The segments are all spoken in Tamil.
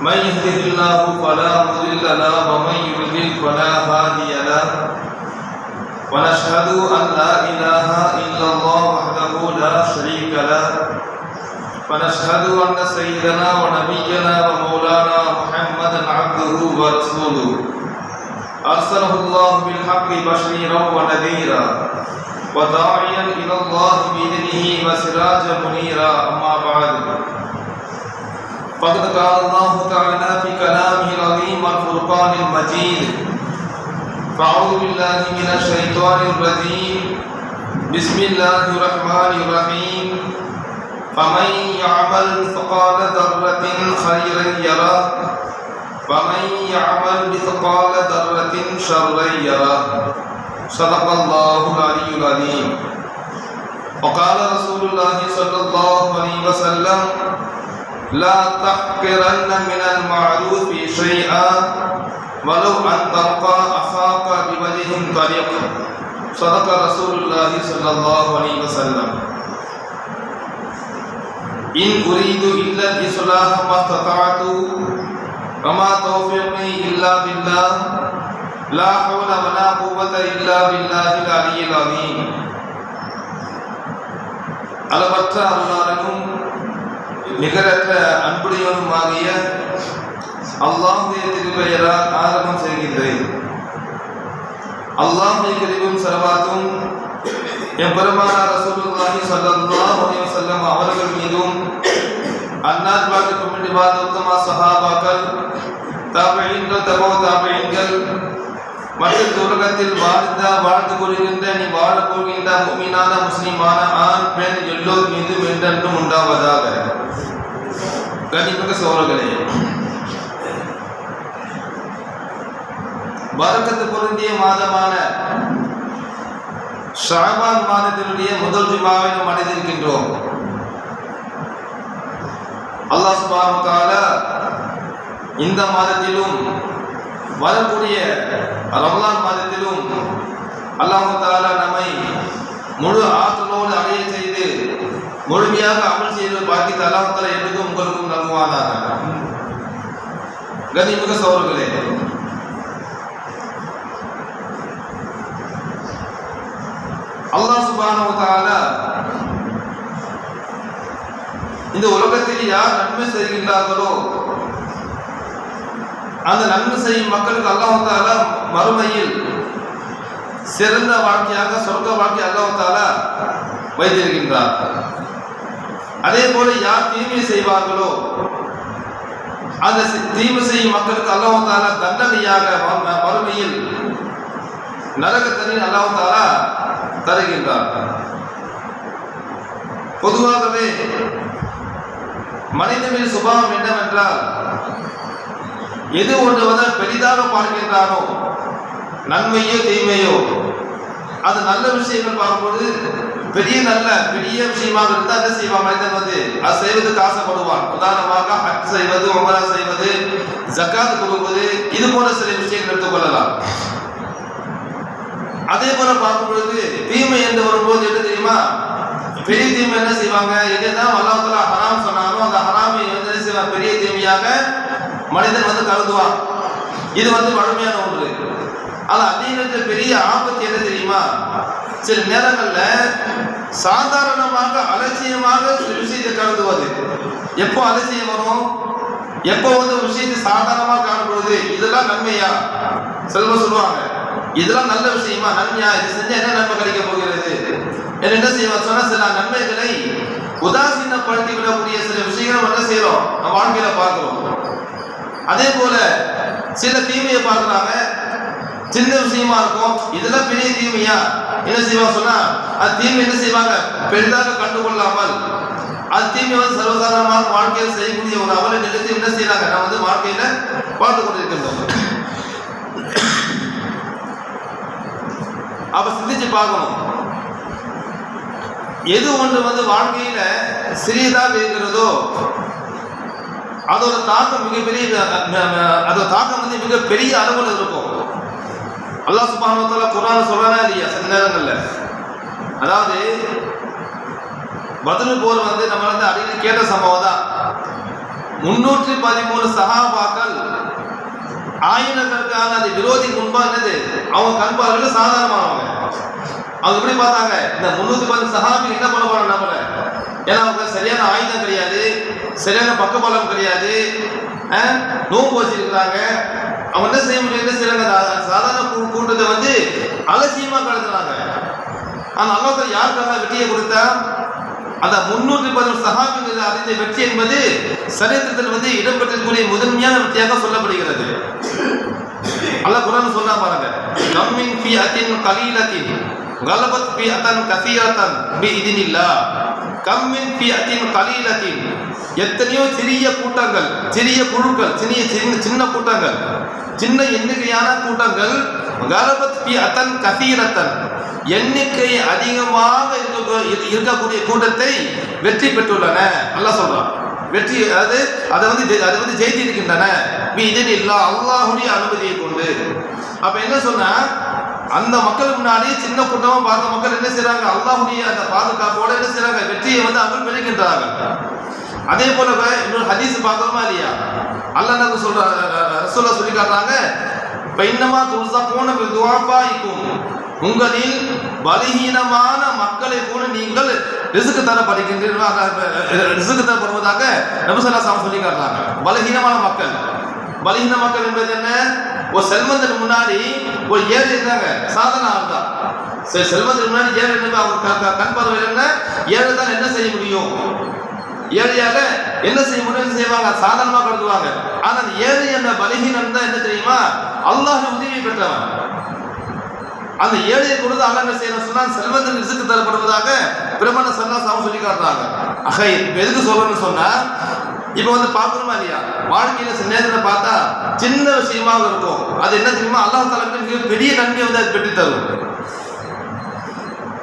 من يهده الله فلا مضل له ومن يضلل فلا هادي له. ونشهد أن لا إله إلا الله وحده لا شريك له. ونشهد أن سيدنا ونبينا ومولانا محمدا عبده ورسوله. أرسله الله بالحق بشيرا ونذيرا. وداعيا إلى الله بإذنه وسراجا منيرا. أما بعد فقد قال الله تعالى في كلامه العظيم والفرقان المجيد. فأعوذ بالله من الشيطان الرجيم. بسم الله الرحمن الرحيم. فمن يعمل مثقال ذرة خيرا يره. ومن يعمل مثقال ذرة شرا يره. صدق الله العلي العظيم. وقال رسول الله صلى الله عليه وسلم لا تحقرن من المعروف شيئا ولو أن تلقى أخاك بوجه طريق. صدق رسول الله صلى الله عليه وسلم. إن أريد إلا الإصلاح ما استطعت وما توفيقي إلا بالله. لا حول ولا قوة إلا بالله العلي العظيم. அளவற்ற لكم நிகரற்ற அன்புடையவனுமாகிய அல்லாஹுடைய திருப்பெயரால் ஆரம்பம் செய்கின்றேன். அல்லாஹுடைய கரிவும் சரவாத்தும் என் பெருமானார் ரசூலுல்லாஹி ஸல்லல்லாஹு அலைஹி வஸல்லம் அவர்கள் மீதும் அன்னார் பாக்கு பின்னாடி வாழ்ந்த உத்தம சஹாபாக்கள் தாபியீன்கள் தபோ தாபியீன்கள் மற்ற உலகத்தில் வாழ்ந்த வாழ்ந்து கொள்கின்ற நீ வாழ போகின்ற முமினான முஸ்லிமான ஆண் பெண் எல்லோர் மீதும் என்றென்றும் உண்டாவதாக. கனிமிக்க சோழர்களே வரக்கத்து பொருந்திய மாதமான ஷாபான் மாதத்தினுடைய முதல் ஜுமாவை நாம் அடைந்திருக்கின்றோம். அல்லாஹ் சுப்ஹானஹு தஆலா இந்த மாதத்திலும் வரக்கூடிய ரமலான் மாதத்திலும் அல்லாஹு தாலா நம்மை முழு ஆற்றலோடு அடைய செய்து முழுமையாக அமல் செய்து பாக்கி அல்லாஹு தாலா எனக்கும் உங்களுக்கும் நல்குவானாக. கனிமிக சோர்களே அல்லாஹ் சுபானு தாலா இந்த உலகத்தில் யார் நன்மை செய்கின்றார்களோ அந்த நன்மை செய்யும் மக்களுக்கு அல்லாஹால மறுமையில் சிறந்த வாழ்க்கையாக சொர்க்க வாழ்க்கை அல்லாஹால வைத்திருக்கின்றார். அதே போல யார் தீமை செய்வார்களோ அந்த தீமை செய்யும் மக்களுக்கு அல்லாஹால தண்டனையாக மறுமையில் நரகத்தனில் அல்லாஹால தருகின்றார். பொதுவாகவே மனிதனின் சுபாவம் என்னவென்றால் எது ஒன்று வந்து பெரிதாக பார்க்கின்றானோ நன்மையோ தீமையோ. அது நல்ல விஷயங்கள் பார்க்கும்போது பெரிய நல்ல பெரிய விஷயமாக இருந்தால் என்ன செய்வான் மனிதன் வந்து? அது செய்வதற்கு ஆசைப்படுவான். உதாரணமாக ஹக் செய்வது உமரா செய்வது ஜக்காத் கொடுப்பது இது போன்ற சில விஷயங்கள் எடுத்துக்கொள்ளலாம் அதே போல பார்க்கும் பொழுது தீமை என்று வரும்போது என்ன தெரியுமா? பெரிய தீமை என்ன செய்வாங்க? எதுதான் வல்லாத்துல ஹராம் சொன்னாலும் அந்த ஹராமை வந்து என்ன செய்வாங்க பெரிய தீமையாக மனிதன் வந்து கருதுவான் இது வந்து வலிமையான ஒன்று. ஆனால் அதே நேரத்தில் பெரிய ஆபத்து என்ன தெரியுமா? சில நேரங்களில் சாதாரணமாக அலட்சியமாக விஷயத்தை கருதுவது எப்போ அலட்சியம் வரும்? எப்போ வந்து விஷயத்தை சாதாரணமாக காணப்படுவது? இதெல்லாம் நன்மையா? செல்வ சொல்லுவாங்க. இதெல்லாம் நல்ல விஷயமா? நன்மையா? இது செஞ்சா என்ன நன்மை கிடைக்க போகிறது? என்ன செய்வோம் சொன்னா சில நன்மைகளை உதாசீனப்படுத்தி விடக்கூடிய சில விஷயங்கள் என்ன செய்யறோம் நம்ம வாழ்க்கையில பார்க்கிறோம். அதே போல சில தீமையை பார்க்குறாங்க. சின்ன விஷயமா இருக்கும். இதெல்லாம் பெரிய தீமையா? என்ன செய்வாங்க சொன்னா அது தீமை என்ன செய்வாங்க? பெரிதாக கண்டுகொள்ளாமல். அது தீமை வந்து சர்வசாதாரணமாக வாழ்க்கையில் செய்யக்கூடிய ஒரு அவல நிலைத்து என்ன செய்யறாங்க நான் வந்து வாழ்க்கையில வாழ்ந்து கொண்டிருக்கின்றோம். அப்ப சிந்திச்சு பார்க்கணும். எது ஒன்று வந்து வாழ்க்கையில சிறியதாக இருக்கிறதோ அதோட தாக்கம் மிகப்பெரிய அதோட தாக்கம் வந்து மிகப்பெரிய அளவில் இருக்கும். அல்லாஹ் சுப்ஹானஹு வ சொல்றானா இல்லையா? சில நேரங்களில். அதாவது பதில் போர் வந்து நம்ம வந்து அடிக்கடி கேட்ட சம்பவம் தான். முன்னூற்றி பதிமூணு சகாபாக்கள் ஆயிரக்கணக்கான அந்த விரோதி முன்பாக இருந்தது அவங்க கண்பார்கள் சாதாரணமானவங்க. அவங்க எப்படி பார்த்தாங்க? இந்த முன்னூத்தி பத்து சகாபி என்ன பண்ண போறாங்க நம்மள? ஏன்னா அவங்க சரியான ஆயுதம் கிடையாது. சரியான பக்கபலம் கிடையாது. நோம்பு நோன்பு வச்சிருக்கிறாங்க. அவங்க என்ன செய்ய முடியும்? என்ன சாதாரண கூட்டத்தை வந்து அலட்சியமாக கடத்துறாங்க. ஆனால் அல்லாஹ் யாருக்காக வெற்றியை கொடுத்தா? அந்த முன்னூற்றி பதினொரு சகாபிகள் அறிந்த வெற்றி என்பது சரித்திரத்தில் வந்து இடம்பெற்றிருக்கக்கூடிய முதன்மையான வெற்றியாக சொல்லப்படுகிறது. அல்ல குரான் சொன்னா பாருங்க. கம்மின் ஃபி அத்தின் கலீலத்தின் கலபத் பி அத்தன் கசீரத்தன் பி இதினில்லா கம்மின் பியத்தின் கலீலத்தின் எத்தனையோ சிறிய கூட்டங்கள் சிறிய குழுக்கள் சிறிய சின்ன சின்ன கூட்டங்கள் சின்ன எண்ணிக்கையான கூட்டங்கள் கலபத் பி அத்தன் கசீரத்தன். எண்ணிக்கை அதிகமாக இருக்க- இருக்கக்கூடிய கூட்டத்தை வெற்றி பெற்றுள்ளன. நல்லா சொல்றான். வெற்றி அதாவது அதை வந்து அதை வந்து ஜெயித்திருக்கின்றன. பி இதில் இல்லா அல்லாஹுடைய அனுமதியை கொண்டு. அப்ப என்ன சொன்னா அந்த மக்களுக்கு முன்னாடி சின்ன கூட்டமா பார்த்த மக்கள் என்ன செய்யறாங்க அல்லாஹுடைய அந்த பாதுகாப்போட என்ன செய்யறாங்க வெற்றியை வந்து அவங்க பெறுகின்றார்கள் அதே போல இன்னொரு ஹதீஸ் பார்க்கணுமா இல்லையா? அல்லாஹ் என்ன சொல்ற ரசூலா சொல்லி காட்டுறாங்க இப்ப இன்னமா துல்சா போன இருக்கும் உங்களில் பலகீனமான மக்களை கூட நீங்கள் ரிசுக்கு தரப்படுகின்றீர்கள். ரிசுக்கு தரப்படுவதாக நபுசல்லா சாமி சொல்லி காட்டுறாங்க. பலகீனமான மக்கள். பலகீன மக்கள் என்பது என்ன? ஒரு செல்வந்தன் முன்னாடி ஒரு ஏழை இருந்தாங்க சாதனை ஆள் தான். சரி செல்வந்தன் முன்னாடி ஏழை என்ன அவங்க கண் பார்வை என்ன? ஏழை தான் என்ன செய்ய முடியும்? ஏழையாக என்ன செய்ய முடியும்? செய்வாங்க? சாதனமாக கருதுவாங்க. ஆனா அந்த ஏழை என்ற பலகீனம் தான் என்ன தெரியுமா? அல்லாஹ் உதவி பெற்றவன். அந்த ஏழையை கொடுத்து அல்ல என்ன செய்யணும் சொன்னால் செல்வந்தன் ரிசுக்கு தரப்படுவதாக பிரம்மண சன்னா சாமி சொல்லி காட்டுறாங்க. அக எதுக்கு சொல்லணும்னு சொன்னா இப்போ வந்து பார்க்கணுமா இல்லையா? வாழ்க்கையில சில நேரத்தில் பார்த்தா சின்ன விஷயமாக இருக்கும். அது என்ன தெரியுமா? அல்லாஹ் தலக்கு மிக பெரிய நன்மை வந்து அது பெற்று தரும்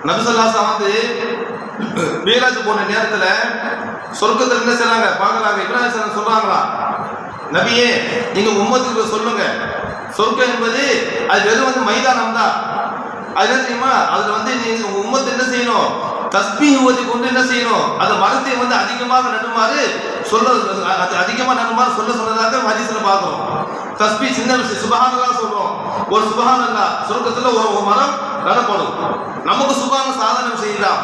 நபிசல்லாசா வந்து மீராஜ் போன நேரத்தில் சொர்க்கத்தில் என்ன செய்றாங்க? பார்க்குறாங்க. இப்ராஹிம் ஸல்லல்லாஹு சொல்றாங்களா? நபியே நீங்க உம்மத்துக்கு சொல்லுங்க. சொர்க்கம் என்பது அது வெறும் வந்து மைதானம் தான் அது என்ன தெரியுமா? அதுல வந்து நீங்க உம்மத்து என்ன செய்யணும்? தஸ்பீ ஓதி கொண்டு என்ன செய்யணும்? அந்த மரத்தை வந்து அதிகமாக நடுமாறு சொல்ல அது அதிகமாக நடுமாறு சொல்ல சொன்னதாக ஹதீஸ்ல பார்த்தோம் தஸ்பீ சின்ன விஷயம். சுபஹானல்லாஹ் சொல்றோம். ஒரு சுபஹானல்லாஹ் சுருக்கத்தில் ஒரு ஒரு மரம் நடப்படும். நமக்கு சுபகான சாதனம் செய்யலாம்.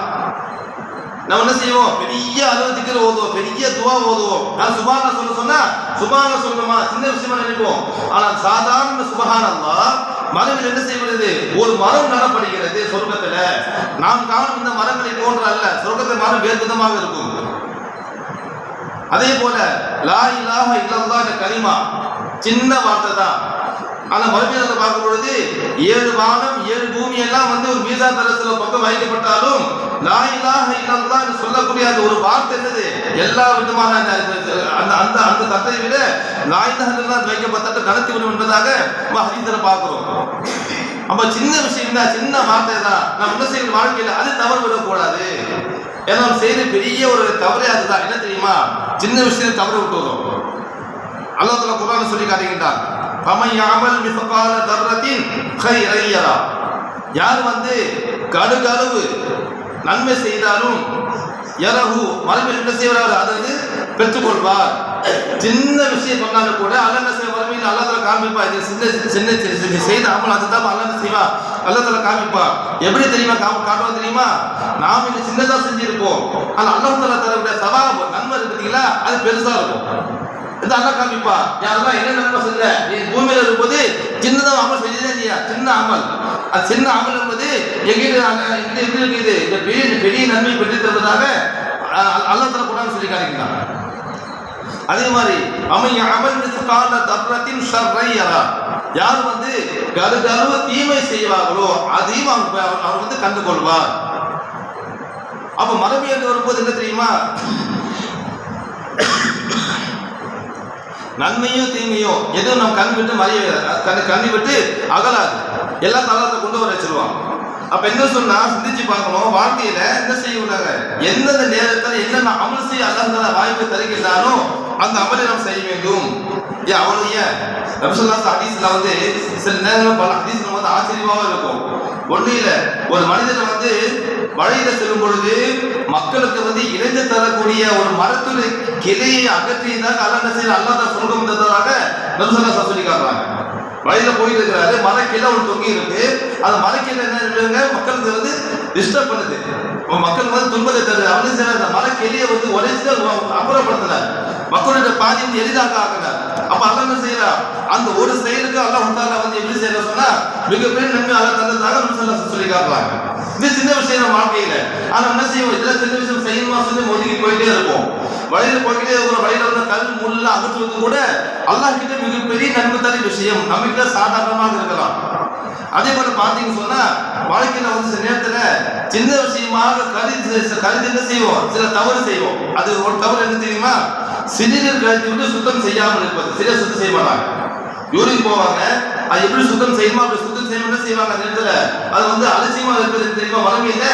நம்ம என்ன செய்வோம்? பெரிய அளவு திக்கர் ஓதுவோம். பெரிய துவா ஓதுவோம். நான் சுபான சொல்ல சொன்னா சுபான சொல்லணுமா சின்ன விஷயமா நினைப்போம். ஆனா சாதாரண சுபகானந்தா அல்லா மரங்கள் என்ன செய்கிறது? ஒரு மரம் நடப்படுகிறது சொர்க்கத்துல. நாம் காணும் இந்த மரங்களை போன்ற அல்ல. சொர்க்கத்தில் மரம் வேறு விதமாக இருக்கும். அதே போல லா இலாஹ இல்லல்லாஹ் கனிமா சின்ன வார்த்தை தான். ஆனா மறுபடியும் பார்க்கும் பொழுது ஏழு வானம் ஏழு பூமி எல்லாம் வந்து ஒரு மீசா தரத்துல பக்கம் வைக்கப்பட்டாலும் லா இலாஹ இல்லல்லாஹ் சொல்லக்கூடிய அந்த ஒரு வார்த்தை என்னது? எல்லா விதமான அந்த அந்த அந்த தத்தை விட லா இலாஹ இல்லல்லாஹ் வைக்கப்பட்ட கணக்கு விடும் என்பதாக நம்ம ஹதீஸ்ல பார்க்கிறோம். அப்ப சின்ன விஷயம் தான் சின்ன வார்த்தை தான். நம்ம என்ன செய்யணும்? வாழ்க்கையில அது தவறு விடக்கூடாது. ஏன்னா நம்ம செய்த பெரிய ஒரு தவறே அதுதான். என்ன தெரியுமா? சின்ன விஷயத்தை தவறு விட்டுறோம் அல்லாஹ் குரான் சொல்லி காட்டுகின்றான். ஃபமன் யாமல் மிஸ்கால தர்ரத்தின் கைரை யார் வந்து கடுகளவு நன்மை செய்தாலும் எரகு மறுமையில் என்ன செய்வார்? அதை வந்து பெற்றுக்கொள்வார். சின்ன விஷயம் பண்ணாலும் கூட அல்ல என்ன செய்ய மறுமையில் அல்லா காமிப்பா இது சின்ன சின்ன சின்ன- செய்த அமல் அதுதான் அல்ல என்ன செய்வா அல்லா காமிப்பா எப்படி தெரியுமா? காம காட்டுவா தெரியுமா? நாம் இன்னும் சின்னதாக செஞ்சிருப்போம் ஆனால் அல்லாஹ் தலா தரக்கூடிய சவாப் நன்மை இருக்கு பார்த்தீங்களா? அது பெருசாக இருக்கும். இது அல்லா காமிப்பா யாரெல்லாம் என்ன நன்மை செஞ்ச? நீ பூமியில இருக்கும்போது சின்னதாக அமல் செஞ்சதே இல்லையா? சின்ன அமல். அது சின்ன அமல் என்பது எங்கிட்ட இந்த இது இருக்குது? இந்த பெரிய பெரிய நன்மை பெற்று தருவதாக அல்லாஹ் தலா சொல்லி காட்டுகிறான் அதே மாதிரி அவன் அமல் மிஸ்கால தர்ரத்தின் ஷர்ரையரா யார். வந்து கருகருவ தீமை செய்வார்களோ அதையும் அவங்க அவர் வந்து கண்டு கொள்வார் அப்ப மரபு என்று வரும்போது என்ன தெரியுமா? நன்மையோ தீமையோ எதுவும் நம்ம கண் விட்டு மறைய கண் கண்ணி விட்டு அகலாது. எல்லாம் தளத்தை கொண்டு வர வச்சிருவான் அப்ப என்ன சொன்னா சிந்திச்சு பார்க்கணும். வாழ்க்கையில என்ன செய்யக்கூடாங்க எந்தெந்த நேரத்தில் என்னென்ன அமல் செய்ய அல்லாஹ் வாய்ப்பு தருகின்றானோ அந்த அமலை நாம் செய்ய வேண்டும். ஏன் அவ்வளவு ஏன் ரபிசல்லாஸ் ஹதீஸ்ல வந்து சில நேரம் பல ஹதீஸ்ல வந்து ஆச்சரியமாக இருக்கும். ஒண்ணு இல்ல. ஒரு மனிதன் வந்து வழியில செல்லும் பொழுது மக்களுக்கு வந்து இணைந்து தரக்கூடிய ஒரு மரத்துடைய கிளையை அகற்றியதாக அல்ல என்ன செய்யற அல்லா சொர்க்கம் தந்ததாக ரபிசல்லாஸ் சொல்லி காட்டுறாங்க வழியில போயிட்டு இருக்கிறாரு. மரக்கில ஒரு தொங்கி இருக்கு. அந்த மரக்கில என்ன இருக்குங்க மக்களுக்கு வந்து டிஸ்டர்ப் பண்ணுது. மக்கள் வந்து துன்பத்தை தருது. அவனு சில அந்த மரக்கிளையை வந்து உடைச்சு அப்புறப்படுத்தினார் மக்களுடைய பாதி எளிதாக ஆக்கினார் அப்ப அல்ல என்ன செய்யறா அந்த ஒரு செயலுக்கு அல்லாஹ் உத்தால வந்து எப்படி செய்யற சொன்னா மிகப்பெரிய நன்மை அல்ல தந்ததாக நம்ம சொல்லி காட்டுறாங்க இது சின்ன விஷயம் வாழ்க்கையில. ஆனா என்ன செய்வோம்? இதெல்லாம் சின்ன விஷயம் செய்யணுமா சொல்லி ஒதுக்கி போயிட்டே இருப்போம். வழியில போய்கிட்டே இருக்கிற வழியில வந்து கல் முள்ள அகற்றுவது கூட அல்லாஹ் கிட்ட மிகப்பெரிய நன்மை தரும் விஷயம். நமக்கு சாதாரணமாக இருக்கலாம். அதே போல பாத்தீங்கன்னு சொன்னா வாழ்க்கையில வந்து சில நேரத்துல சின்ன விஷயமாக கருதி கருதி என்ன செய்வோம்? சில தவறு செய்வோம். அது ஒரு தவறு என்ன தெரியுமா? சிறுநீர் கழித்து விட்டு சுத்தம் செய்யாமல் இருப்பது சிறிய சுத்தம் செய்ய மாட்டாங்க. யூரின் போவாங்க. அது எப்படி சுத்தம் செய்யுமா அப்படி சுத்தம் செய்யணும் என்ன செய்வாங்க. அந்த நேரத்துல அது வந்து அலட்சியமா இருப்பது என்ன தெரியுமா? வறுமையில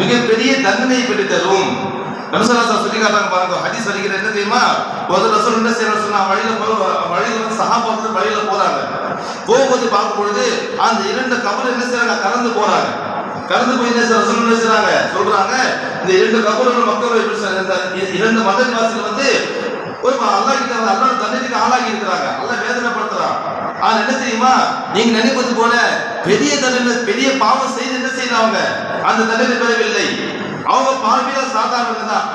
மிகப்பெரிய தண்டனையை பெற்று தரும் நபிசல்லாசா சொல்லி காட்டாங்க பாருங்க. ஹதீஸ் வரைக்கிற என்ன தெரியுமா? ஒரு ரசம் என்ன செய்யணும் சொன்னா வழியில போ வழியில வந்து சஹாபாக்கள் வழியில போறாங்க. போகும்போது பார்க்கும் பொழுது அந்த இரண்டு கபர் என்ன செய்யறாங்க கலந்து போறாங்க. கலந்து போய் என்ன செய்யறாங்க என்ன செய்யறாங்க சொல்றாங்க இந்த இரண்டு கபர்கள் மக்கள் எப்படி செய்றாங்க? இந்த இரண்டு மதவாசிகள் வந்து ஒரு அல்லா கிட்ட வந்து அல்லாஹ் தண்டனைக்கு ஆளாகி இருக்கிறாங்க. அல்லாஹ் வேதனைப்படுத்துறான். ஆனா என்ன தெரியுமா? நீங்க நினைப்பது போல பெரிய தண்டனை பெரிய பாவம் செய்து என்ன செய்யறாங்க அந்த தண்டனை பெறவில்லை. அவங்க பார்வையில சாதாரணங்க தான்.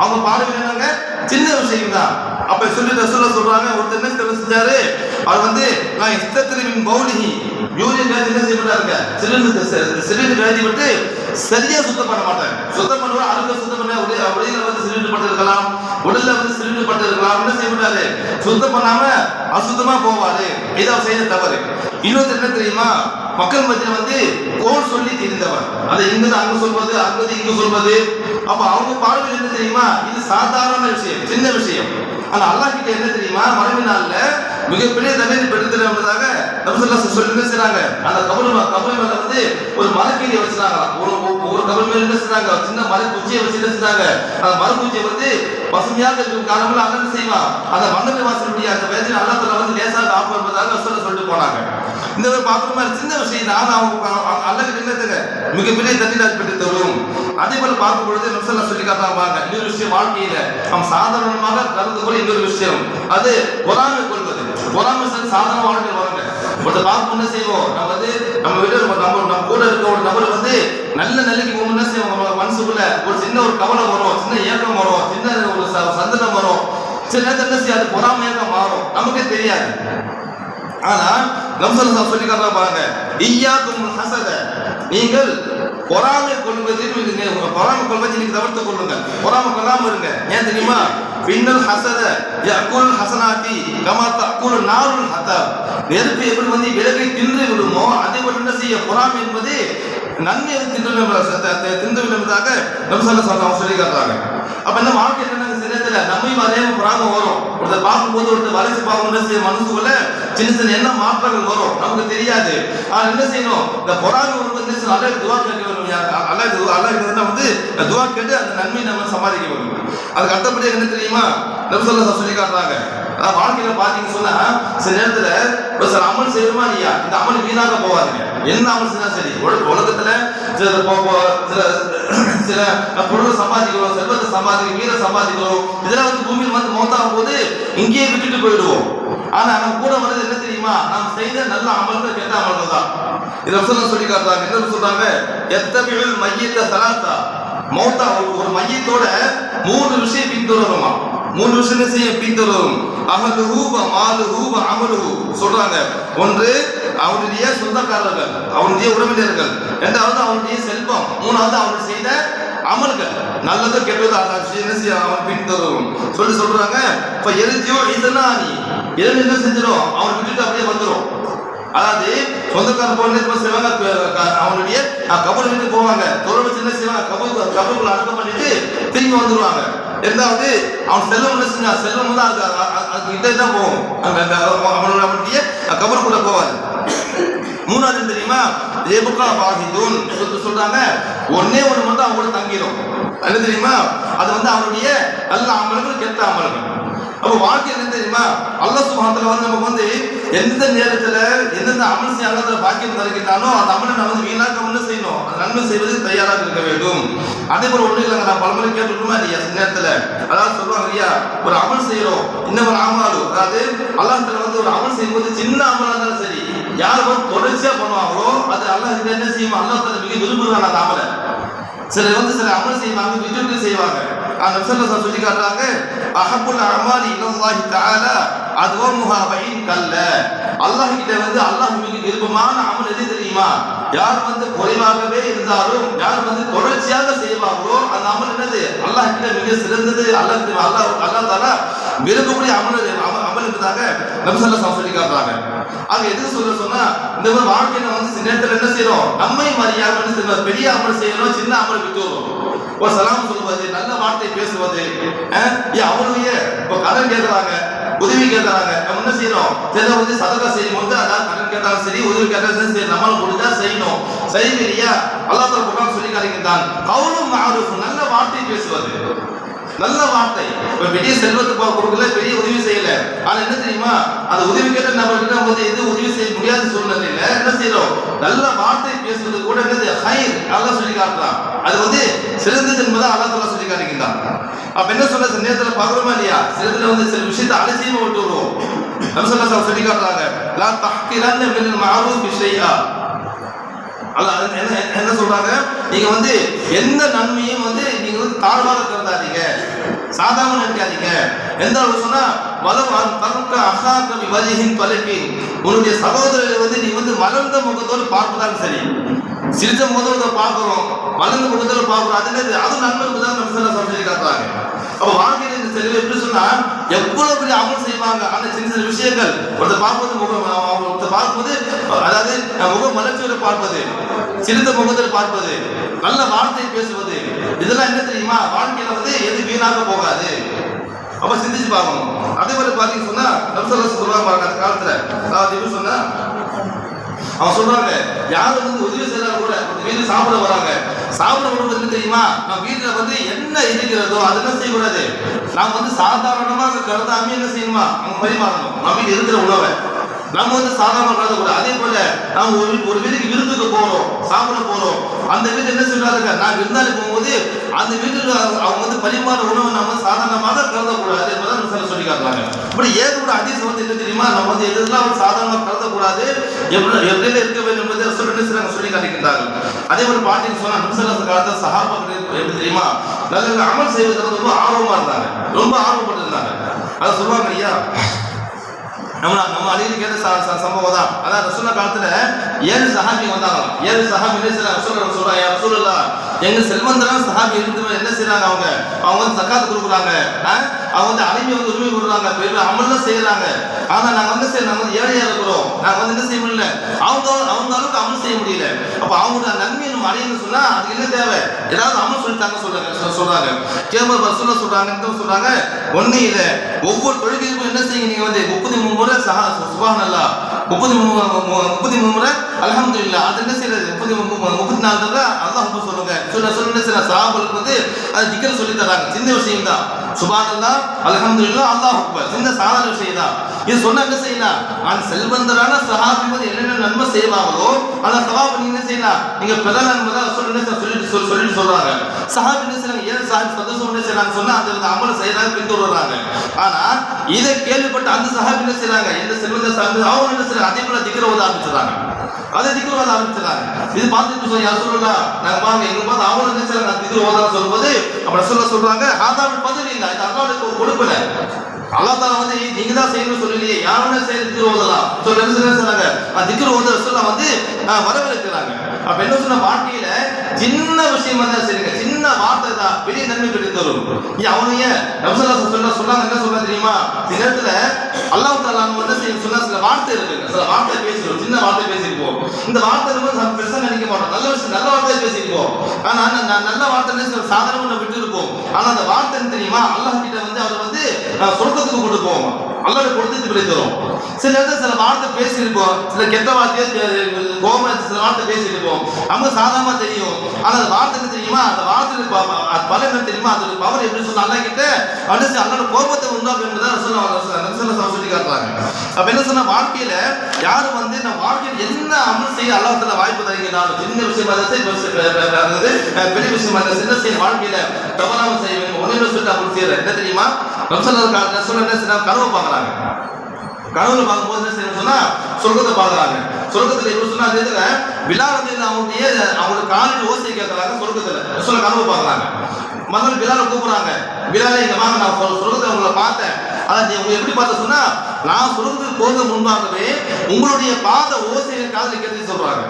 அவங்க பார்வையில என்னங்க? சின்ன விஷயம் தான். அப்ப சொல்லி ரசூல சொல்றாங்க ஒருத்தர் என்ன செஞ்சாரு? அவர் வந்து நான் இஷ்டத்தின் மௌனிகி யூரியன் கழுதி என்ன செய்யப்பட்டாருங்க சிலிண்டர் சிலிண்டர் கழுதி விட்டு சரியா சுத்தம் பண்ண மாட்டாங்க. சுத்தம் பண்ணுவா அழுக்க சுத்தம் பண்ண உடைய அப்படிங்கிற வந்து சிலிண்டர் பண்ணிருக்கலாம் இருக்கலாம் உடல்ல வந்து சிலிண்டு பட்டு இருக்கலாம் என்ன செய்ய முடியாது சுத்தம் பண்ணாம அசுத்தமா போவாரு. இதை செய்த தவறு. இன்னொருத்தர் என்ன தெரியுமா? மக்கள் மத்தியில வந்து கோல் சொல்லி தெரிந்தவர். அதை இங்கிருந்து அங்க சொல்வது அங்கிருந்து இங்க சொல்வது. அப்ப அவங்க பார்வையில் என்ன தெரியுமா? இது சாதாரண விஷயம் சின்ன விஷயம். ஆனா அல்லாஹ் கிட்ட என்ன தெரியுமா? மனைவி நாள்ல மிகப்பெரிய தண்டனை பெற்று என்பதாக நபிசல்லா சொல்லி என்ன செய்றாங்க? அந்த கபல் கபல் மேல வந்து ஒரு மரக்கீரை வச்சிருக்காங்க ஒரு ஒரு- கபல் மேல என்ன செய்றாங்க? சின்ன மரக்குச்சியை வச்சு என்ன செய்றாங்க? அந்த மரக்குச்சியை வந்து பசுமையாக இருக்கும் காலம்ல அல்ல செய்வான். அந்த மண்டல வாசனுடைய அந்த வேதனை அல்லத்துல வந்து லேசாக ஆப்பு என்பதாக ரசூல் சொல்லிட்டு போனாங்க. இந்த ஒரு பார்க்குற மாதிரி சின்ன விஷயம். தான் அவங்க அல்லது கிட்ட மிகப்பெரிய தண்ணீர் பெற்று தரும். அதே போல பார்க்கும் பொழுது நம்சல்லா சொல்லி காட்டுறாங்க பாருங்க இன்னொரு விஷயம் வாழ்க்கையில. நாம் சாதாரணமாக கலந்து போல இன்னொரு விஷயம். அது பொறாமை கொள்வது பொறாமை சாதாரண வாழ்க்கை வாங்க ஒருத்தர் பார்க்கும் என்ன செய்வோம். நம்ம வந்து நம்ம வீட்டில் நம்ம நம்ம நம்ம கூட இருக்க ஒரு நபர் வந்து நல்ல நிலைக்கு போகும் என்ன செய்வோம். நம்ம மனசுக்குள்ள ஒரு சின்ன ஒரு கவலை வரும் சின்ன ஏக்கம் வரும் சின்ன ஒரு சந்தனம் வரும். சில நேரத்தில் என்ன செய்யாது பொறாமையாக மாறும். நமக்கே தெரியாது. ஆனா நம்சல் சொல்லி பாருங்க பாருங்க ஈயாக்கும் ஹசத. நீங்கள் பொறாமை கொள்வதில் பொறாமை கொள்வதை நீங்க தவிர்த்து கொள்ளுங்க பொறாமை கொள்ளாம இருங்க. ஏன் தெரியுமா? பின்னல் ஹசத யகுல் ஹசனாத்தி கமாத்த தகுல் நாருல் ஹதப். நெருப்பு எப்படி வந்து விலகை தின்று விடுமோ அதே போல என்ன செய்ய? பொறாமை என்பது நன்மை தின்று தின்று விடுவதாக என்பதாக நம்சல்ல சொல்ல சொல்லி காட்டுறாங்க அப்ப என்ன வாழ்க்கை என்ன சில நேரத்துல நம்மையும் அதே பொறாம வரும். ஒருத்தர் பார்க்கும்போது ஒருத்தர் வரைச்சு பார்க்கணும் செய்ய மனசுக்குள்ள சின்ன சின்ன என்ன மாற்றங்கள் வரும்? நமக்கு தெரியாது. ஆனால் என்ன செய்யணும்? இந்த பொறாமை வரும்போது அல்லாஹ் துவா கேட்க வேண்டும் யா- அல்லாஹ் அல்லாஹ் கிட்ட வந்து துவா கேட்டு அந்த நன்மை நம்ம சம்பாதிக்க வேண்டும். அதுக்கு அடுத்தபடி என்ன தெரியுமா? நம்ம சொல்ல சொல்லி காட்டுறாங்க அதாவது வாழ்க்கையில பாத்தீங்கன்னு சொன்னா சில நேரத்துல ஒரு சில அமல் செய்யணுமா இல்லையா? இந்த அமல் வீணாக போவாதுங்க என்ன அமல் செஞ்சா சரி? உலகத்துல சில சில சில பொருளை சம்பாதிக்கிறோம் செல்வத்தை சம்பாதிக்கிறோம் வீர சம்பாதிக்கிறோம். இதெல்லாம் வந்து பூமியில் வந்து மௌத்தாகும் போது இங்கேயே விட்டுட்டு போயிடுவோம். ஆனா நம்ம கூட வர்றது என்ன தெரியுமா? நாம் செய்த நல்ல அமல்கள் கெட்ட அமல்கள் தான். இதை வசனம் சொல்லி காட்டுறாங்க. என்ன சொல்றாங்க? எத்தபிகள் மையத்த சலாத்தா. மௌத்தா ஒரு- மையத்தோட மூணு விஷயம் பின்தொடருமா? மூணு விஷயம் என்ன செய்ய பின்தொடரும். அகலுஹு ரூப மாலு ரூப அமலு சொல்றாங்க. ஒன்று அவனுடைய சொந்தக்காரர்கள் அவனுடைய உறவினர்கள். இரண்டாவது அவனுடைய செல்வம். மூணாவது அவன் செய்த அமல்கள். நல்லது கெட்டது அந்த விஷயம் என்ன செய்ய அவன் பின்தொடரும். சொல்லி சொல்றாங்க. இப்ப எரிஞ்சியோ இதெல்லாம் நீ எது என்ன செஞ்சிடும் அவன் விட்டுட்டு அப்படியே வந்துடும் அதாவது சொந்தக்கார போன என்ன செய்வாங்க அவனுடைய அஹ், கபர் போவாங்க. தொழில் சின்ன என்ன செய்வாங்க கபர் கபருக்குள்ள அடக்கம் பண்ணிட்டு திரும்பி வந்துருவாங்க. ரெண்டாவது அவன் செல்வம் என்ன செஞ்சா செல்வம் வந்து அது அது- கிட்டே தான் போகும். அந்த அவனுடைய கபருக்குள்ள போவாது மூணாவது தெரியுமா? தேபுக்கா வாஹிதுன் சொல்லிட்டு சொல்றாங்க ஒன்னே ஒன்று மட்டும் அவங்க கூட தங்கிடும் என்ன தெரியுமா? அது வந்து அவனுடைய நல்ல அமல்கள் கெட்ட அமல்கள். அப்போ வாழ்க்கை என்ன தெரியுமா? அல்ல சுப்ஹானஹு வந்து நமக்கு வந்து எந்த நேரத்துல எந்தெந்த அமல் செய்ய அல்லது பாக்கியம் தருகின்றானோ அந்த அமலை நம்ம வந்து வீணாக்க என்ன செய்யணும். அந்த நன்மை செய்வது தயாராக இருக்க வேண்டும். அதே போல ஒண்ணு இல்லைங்க நான் பலமுறை கேட்டுருமா இல்லையா நேரத்துல. அதாவது சொல்லுவாங்க இல்லையா ஒரு அமல் செய்யறோம் இன்னும் ஒரு ஆமாலும் அதாவது அல்லாஹத்துல வந்து ஒரு அமல் செய்யும்போது சின்ன அமலா இருந்தாலும் சரி யார் தொடர்ச்சியா பண்ணுவாங்களோ அது அல்லாஹ் என்ன செய்யும்? அல்லாஹ் மிக விரும்புகிறான் அந்த அமலை. சிலர் வந்து சில அமல் செய்வாங்க விட்டு செய்வாங்க. அந்த நபிசல்லா சொல்லி காட்டுறாங்க அஹப்புல் அமாலி இலல்லாஹி தஆலா அதுவமுஹா பைன் கல்ல. அல்லாஹ் கிட்ட வந்து அல்லாஹ் மிக விருப்பமான அமல் எது தெரியுமா? யார் வந்து குறைவாகவே இருந்தாலும் யார் வந்து தொடர்ச்சியாக செய்வாங்களோ அந்த அமல் என்னது? அல்லாஹ் கிட்ட மிக சிறந்தது. அல்லாஹ் அல்லாஹ் அல்லாஹ் தாலா விரும்பக்கூடிய அமல் அமல் அமல் என்பதாக நபிசல்லா சொல்லி காட்டுறாங்க அது எது சொல்ல சொன்னா இந்த மாதிரி வாழ்க்கையில வந்து சில நேரத்துல என்ன செய்யறோம்? நம்மை மரியாதை என்ன செய்யணும் பெரிய அமல் செய்யணும் சின்ன அமல் விட்டு ஒரு சலாம் சொல்லுவது நல்ல வார்த்தை பேசுவது அஹ், ஏன் அவருடைய இப்போ கடன் கேட்கறாங்க உதவி கேட்கறாங்க. நம்ம என்ன செய்யறோம்? சில வந்து சதகா செய்யும் போது அதாவது கடன் கேட்டாலும் சரி உதவி கேட்டாலும் சரி நம்மளால முடிஞ்சா செய்யணும். செய்யும் அல்லாஹ் தஆலா குர்ஆன் சொல்லி காட்டுகின்றான் கவுலும் நல்ல வார்த்தை பேசுவது. நல்ல வார்த்தை. இப்ப பெரிய செல்வத்தை பா- கொடுக்கல பெரிய உதவி செய்யல. ஆனா என்ன தெரியுமா? அந்த உதவி கேட்ட கிட்ட வந்து எது உதவி செய்ய முடியாத சூழ்நிலையில என்ன செய்யறோம்? நல்ல வார்த்தை பேசுறது கூட என்னது? ஹைர். நல்லா சொல்லி காட்டலாம் அது வந்து சிறந்தது என்பதை அல்லா தலா சொல்லி காட்டுகின்றான். அப்ப என்ன சொல்ற? நேரத்தில் நேரத்துல பாக்குறோமா இல்லையா? சிலத்துல வந்து சில விஷயத்தை அலட்சியமா விட்டு வருவோம். நம்சல்லா சொல்லி காட்டுறாங்க. லா தஹ்கிரன்ன மினல் மஅரூஃப் ஷைஆ. அல்லாஹ் என்ன என்ன சொல்றாங்க? நீங்க வந்து எந்த நன்மையும் வந்து நீங்க வந்து தாழ்வாக கருதாதீங்க. சாதாரண நினைக்காதீங்க எந்த அளவு சொன்னா வலம் தனக்கு அசாக்க வலிகின் பலக்கின் உன்னுடைய சகோதரரை வந்து நீ வந்து மலர்ந்த முகத்தோடு பார்ப்பதாலும் சரி. சிரித்த முகத்தோடு பார்க்கிறோம் மலர்ந்த முகத்தோடு பார்க்கிறோம். அது என்னது? அது நன்மை தான் நம்ம சொல்ல சொல்லி காட்டுறாங்க அப்ப வாழ்க்கையில் இந்த செலவு எப்படி சொன்னா எவ்வளவு பெரிய அமல் செய்வாங்க. ஆனா சின்ன சின்ன விஷயங்கள். ஒருத்தர் பார்ப்பது முகம் ஒருத்தர் பார்ப்பது அதாவது முகம் மலர்ச்சியோட பார்ப்பது சிரித்த முகத்தில் பார்ப்பது நல்ல வார்த்தை பேசுவது இதெல்லாம் என்ன தெரியுமா? வாழ்க்கையில வந்து எது வீணாக போகாது. அப்ப சிந்திச்சு பார்க்கணும். அதே மாதிரி பாத்தீங்கன்னா சொன்னா நம்சல்லா சொல்லுவாங்க பாருங்க அந்த காலத்துல. அதாவது எப்படி சொன்னா அவன் சொல்றாங்க யாரும் வந்து உதவி செய்யறாங்க கூட ஒரு சாப்பிட வராங்க. சாப்பிட வரும்போது என்ன தெரியுமா? நம்ம வீட்டுல வந்து என்ன இருக்கிறதோ அது என்ன செய்யக்கூடாது? நாம் வந்து சாதாரணமாக கருதாம என்ன செய்யணுமா? அவங்க பரிமாறணும். நம்ம வீட்டில் இருக்கிற உணவை. நம்ம வந்து சாதாரண கருதக்கூடாது அதே போல நாம் ஒரு ஒரு வீட்டுக்கு விருந்துக்கு போறோம் சாப்பிட போறோம். அந்த வீட்டு என்ன சொல்றாங்க? நான் விருந்தாளி போகும்போது அந்த வீட்டில் அவங்க வந்து பரிமாற உணவை நம்ம வந்து சாதாரணமாக கருதக்கூடாது என்பதை நம்ம சொல்லி காட்டுறாங்க இப்படி ஏகப்பட்ட அதிசயம் வந்து என்ன தெரியுமா? நம்ம வந்து எதெல்லாம் வந்து சாதாரணமாக கருதக்கூடாது எப்படி எவ்வளவு இருக்க வேண்டும் என்பதை ரசூல் என்ன செய்றாங்க சொல்லி காட்டுகின்றார்கள். அதே ஒரு பாட்டில் சொன்னா நம்சல்லாத காலத்தில் சஹாபாக்கள் எப்படி தெரியுமா? நல்ல அமல் செய்வதற்கு ரொம்ப ஆர்வமா இருந்தாங்க. ரொம்ப ஆர்வப்பட்டிருந்தாங்க அதை சொல்லுவாங்க ஐயா நம்ம நம்ம அடிக்கடி கேட்ட சம்பவம் தான். அதான் ரசூல்லா காலத்துல ஏழு சஹாபி வந்தாங்க ஏழு சஹாபி என்ன செய்யறாங்க ரசூல்லா சொல்றாங்க யா எங்க செல்வந்தரான சஹாபி இருந்து என்ன செய்யறாங்க அவங்க? அவங்க வந்து சக்காத்து கொடுக்குறாங்க. ஆ? அவங்க வந்து அலைமை வந்து உரிமை கொடுக்குறாங்க பெரிய அமல்லாம் செய்யறாங்க ஆனா நாங்க வந்து சரி நாங்க ஏழையா இருக்கிறோம். நாங்க வந்து என்ன செய்ய முடியல? அவங்க அவங்க அளவுக்கு அமல் செய்ய முடியல. அப்ப அவங்களோட நன்மை நம்ம அடையணும்னு சொன்னா அதுக்கு என்ன தேவை? ஏதாவது அமல் சொல்லிட்டாங்க சொல்றாங்க சொல்றாங்க. கேமர் ரசூல்லா சொல்றாங்க சொல்றாங்க? ஒண்ணு இல்ல ஒவ்வொரு தொழுகைக்கும் என்ன செய்யுங்க நீங்க வந்து? முப்பத்தி மூணு முறை சஹா சுபான் அல்லா முப்பத்தி மூணு முப்பத்தி மூணு முறை அல்ஹம்துலில்லாஹ் அது என்ன செய்யறது? முப்பத்தி முப்பத்தி நாலு தடவை அல்லாஹ் சொல்லுங்க சொல்ல சொல்ல என்ன செய்யற வந்து அது திக்கல் சொல்லி தராங்க. சின்ன விஷயம் தான் சுபான் அல்லா அல்லாஹ் அக்பர். சின்ன சாதாரண விஷயம் தான் இது சொன்ன என்ன செய்யலாம் அந்த செல்வந்தரான சஹாபி வந்து என்னென்ன நன்மை செய்வாங்களோ அந்த சஹாபி நீங்க என்ன செய்யலாம் நீங்க பிரதான நன்மை சொல்லி சொல்லிட்டு சொல் சொல்லிட்டு சொல்றாங்க. சஹாபி என்ன செய்யறாங்க ஏன் சஹாபி சந்தோஷம் என்ன செய்யறாங்க சொன்னா அந்த அமல அமலை செய்யறாங்க பின்தொடர்றாங்க. ஆனா இதை கேள்விப்பட்ட அந்த சஹாபி என்ன செய்யறாங்க எந்த செல்வந்த சார்ந்து அவங்க என்ன செய்யறாங்க அதே போல திக்கிற ஆரம்பிச்சிடறாங்க. அதை திக்கிற ஓத ஆரம்பிச்சிடறாங்க. இது பார்த்துட்டு சொல்லி யார் சொல்லலாம் நாங்க பாருங்க எங்க பார்த்து அவங்க என்ன செய்யறாங்க திக்கிற ஓதான்னு சொல்லும்போது அப்படி சொல்ல சொல்றாங்க ஆதாவில் பதில் இல்லை இது அல்லாஹ் தாலா வந்து நீங்க தான் செய்யணும்னு சொல்லலையே. யாருமே செய்ய திக்ரு ஓதலாம் என்ன சொல்ல சொன்னாங்க அந்த திக்ரு ஓத சொல்ல வந்து வரவேற்கிறாங்க. அப்ப என்ன சொன்ன? வாழ்க்கையில சின்ன விஷயமா தான் சரிங்க சின்ன வார்த்தை தான். பெரிய நன்மை பெற்று தரும் ஏன் அவனுங்க நம்சல்லா சொல்ல சொன்னாங்க என்ன சொல்ல தெரியுமா? இந்த நேரத்துல அல்லாஹ் தாலா வந்து செய்ய சொன்னா சில வார்த்தை இருக்கு சில வார்த்தை பேசிடுவோம் சின்ன வார்த்தை பேசிருப்போம் இந்த வார்த்தை ரொம்ப நம்ம பெருசா நினைக்க மாட்டோம். நல்ல விஷயம் நல்ல வார்த்தை பேசிருப்போம் ஆனா அந்த நல்ல வார்த்தை என்ன செய்வோம்? சாதாரணமா நம்ம விட்டு இருப்போம் ஆனா அந்த வார்த்தை தெரியுமா? அல்லாஹ் கிட்ட வந்து அவர் வந்து சொர்க்கத்துக்கு கொடுப்போம் அல்லது அல்லாட கொடுத்து கிடைத்தரும் சில நேரத்தில் சில வார்த்தை பேசியிருப்போம். சில கெட்ட வார்த்தையை கோபம் சில வார்த்தை பேசியிருப்போம். நமக்கு சாதாரணமாக தெரியும். ஆனால் அந்த வார்த்தை என்ன தெரியுமா? அந்த வார்த்தை அது பல என்ன தெரியுமா? அதோட பவர் எப்படி சொன்னா அல்லா கிட்ட அடுத்து அல்லோட கோபத்தை உண்டாக்கும் என்பதை சொல்ல சொல்லி காட்டுறாங்க. அப்போ என்ன சொன்ன வாழ்க்கையில் யாரும் வந்து நம்ம வாழ்க்கையில் என்ன அமல் செய்ய அல்லாஹ் வாய்ப்பு தரீங்க சின்ன விஷயமா இருந்தா அதாவது, பெரிய விஷயமா இருந்தால் சின்ன செய்ய வாழ்க்கையில் தவறாமல் செய்ய வேண்டும்? சொல்லிட்டு அப்படி செய்யற என்ன தெரியுமா? ரம்சன் சொல்ல என்ன செய்யறாங்க கனவு பார்க்குறாங்க கனவுல பார்க்கும்போது என்ன செய்யணும் சொன்னா சொர்க்கத்தை பார்க்குறாங்க சொர்க்கத்துல எப்படி சொன்னா அந்த இதுல விழா அவங்க அவங்களுடைய அவங்களுக்கு காலையில் ஓசை கேட்கறாங்க சொர்க்கத்துல. சொல்ல கனவு பார்க்குறாங்க. மறுநாள் விழாவில் கூப்பிடுறாங்க. விழாவில் இந்த வாங்க நான் சொர்க்கத்தில் உங்களை பார்த்தேன். அதை நீ உங்களை எப்படி பார்த்த சொன்னா நான் சொர்க்கத்துக்கு போக முன்பாகவே உங்களுடைய பாத ஓசையை காதல் கேட்டு சொல்றாங்க.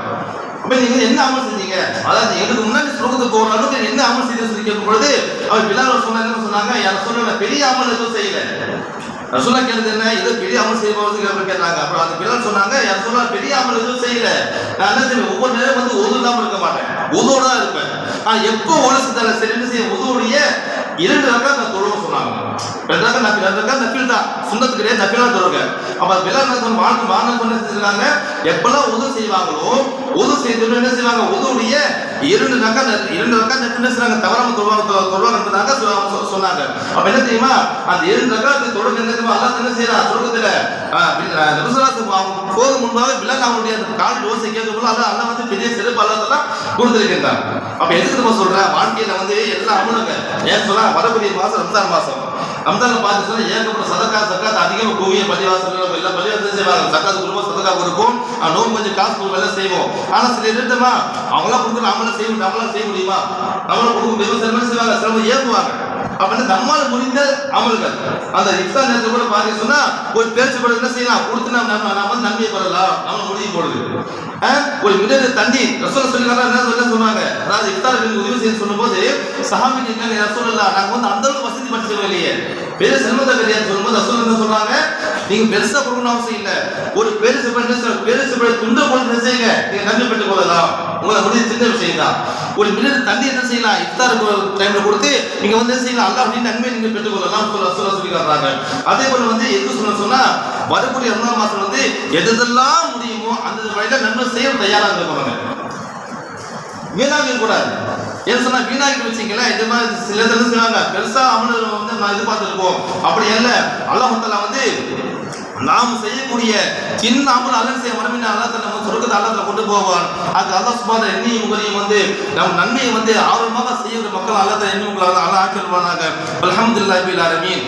அப்ப நீங்க என்ன அமல் செஞ்சீங்க? அதாவது எனக்கு முன்னாடி சொர்க்கத்துக்கு போற அளவுக்கு என்ன அமல் செய்து சொல்லி கேட்கும் பொழுது அவர் விழாவில் சொன்னாங்க சொன்னாங்க? யார் சொன்ன பெரிய அமல் எதுவும் செய்யல. ரசூலா கேட்டது என்ன? ஏதோ பெரிய அமல் செய்ய அப்படின்னு கேட்டாங்க. அப்புறம் அந்த பிள்ளை சொன்னாங்க யார் சொன்னா பெரிய அமல் எதுவும் செய்யல. நான் என்ன செய்வேன்? ஒவ்வொரு நேரம் வந்து ஒது இருக்க மாட்டேன். ஒதுவோட தான் இருப்பேன். நான் எப்போ ஒழுசு தலை சரி செய்ய உதவுடைய இரண்டு ரக்கா அந்த தொழுவ சொன்னாங்க. ரெண்டு ரக்கா நஃபில் ரெண்டு ரக்கா நஃபில் தான். சுண்ணத்து கிடையாது நஃபிலா தொழுக அப்ப பிள்ளை என்ன சொன்ன வாழ்க்கை செஞ்சிருக்காங்க எப்பெல்லாம் உதவு செய்வாங்களோ உதவு செய்து என்ன செய்வாங்க? உதவுடைய இரண்டு ரக்கா இரண்டு ரக்கா நஃபில் செய்றாங்க தவறாம தொழுவாங்க தொழுவாங்க சொன்னாங்க. அப்ப என்ன தெரியுமா? அந்த இரண்டு ரக்காத்து தொழுக என்ன தெரியுமா? அல்லாஹ் என்ன செய்யறான் சொர்க்கத்துல நபிசுல்லாத்து போக முன்பாக பிலால் அவங்களுடைய அந்த கால் யோசிக்கிறது கேட்கும் அல்லாஹ் வந்து பெரிய சிறப்பு அல்லாஹ் கொடுத்திருக்கின்றான். அப்ப எதுக்கு நம்ம சொல்றேன்? வாழ்க்கையில வந்து எல்லாம் அமலுங்க ஏன் சொல்ல வரக்கூடிய மாசம் ரம்ஜான் மாசம். ரம்ஜான் பார்த்து சொன்னா ஏகப்பட்ட சதக்கா சக்காத் அதிகமாக கோவிய பள்ளிவாசல் எல்லாம் பள்ளிவாசல் செய்வாங்க. சக்காத் குடும்பம் சதக்கா கொடுக்கும் நோம்பு கொஞ்சம் காசு கொடுக்கும் எல்லாம் செய்வோம். ஆனா சில இருந்தமா அவங்களாம் கொடுக்குற நாமளாம் செய்ய முடியும் நம்மளாம் செய்ய முடியுமா? நம்மளாம் கொடுக்கும் விவசாயம் செய்வாங்க சிலவங்க ஏற்றுவாங்க அப்படின்னு நம்மால் முடிந்த அமல்கள். அந்த இஃப்தார் நேரத்தில் கூட பாத்தீங்க சொன்னா ஒரு பேச்சு படம் என்ன செய்யலாம்? கொடுத்து நம்ம நம்ம நம்ம வந்து நன்மையை பெறலாம் நம்ம முடிவு போடுது. ஒரு மிடர் தண்ணி ரசோல சொல்லிக்காரா என்ன சொன்னாங்க? அதாவது இஃப்தார் உதவி செய்ய சொல்லும்போது சஹாபிக்கு என்ன சொல்லலாம் நாங்க வந்து அந்த அளவுக்கு வசதி படுத்தவே இல்லையே. பெரிய செல்வத்தை கிடையாது சொல்லும்போது ரசோல் என்ன சொல்றாங்க? நீங்க பெருசா கொடுக்கணும் அவசியம் இல்ல. ஒரு பெருசு பெருசு துண்டை துண்ட போல என்ன செய்யுங்க? நீங்க நன்மை பெற்றுக் கொள்ளலாம். உங்களை முடிஞ்ச சின்ன விஷயம் தான். ஒரு மிடர் தண்ணி என்ன செய்யலாம்? இஃப்தார் டைம்ல கொடுத்து நீங்க வந்து என்ன செய்யலாம்? அல்லாஹ் அப்படின்னு நன்மை நீங்க பெற்றுக் கொள்ளலாம் சொல்ல சொல்ல சொல்லி காட்டுறாங்க. அதே போல வந்து எது சொல்ல சொன்னா வரக்கூடிய ரமலான் மாசம் வந்து எதெல்லாம் முடியுமோ அந்த வழியில நன்மை செய்ய தயாராக இருக்கணும் வீணாக கூடாது. ஏன் சொன்னா வீணாக்கி வச்சீங்களேன் இது மாதிரி சில தெரிஞ்சுக்கிறாங்க செய்வாங்க பெருசா அவனு வந்து நான் எதிர்பார்த்துருப்போம். அப்படி அல்ல அல்லாஹ் வந்து நாம் செய்யக்கூடிய சின்ன அமல் அலன் செய்ய மரமின் அல்லாஹ் நம்ம சொர்க்கத்தை அல்லாஹ் கொண்டு போவான். அது அல்லா சுபாத எண்ணியும் உங்களையும் வந்து நம் நன்மையை வந்து ஆர்வமாக செய்யக்கூடிய மக்கள் அல்லாத எண்ணி உங்களால் அல்லாஹ் ஆக்கிடுவானாக அல்ஹம்துலில்லாஹி அரபின் ஆலமீன்.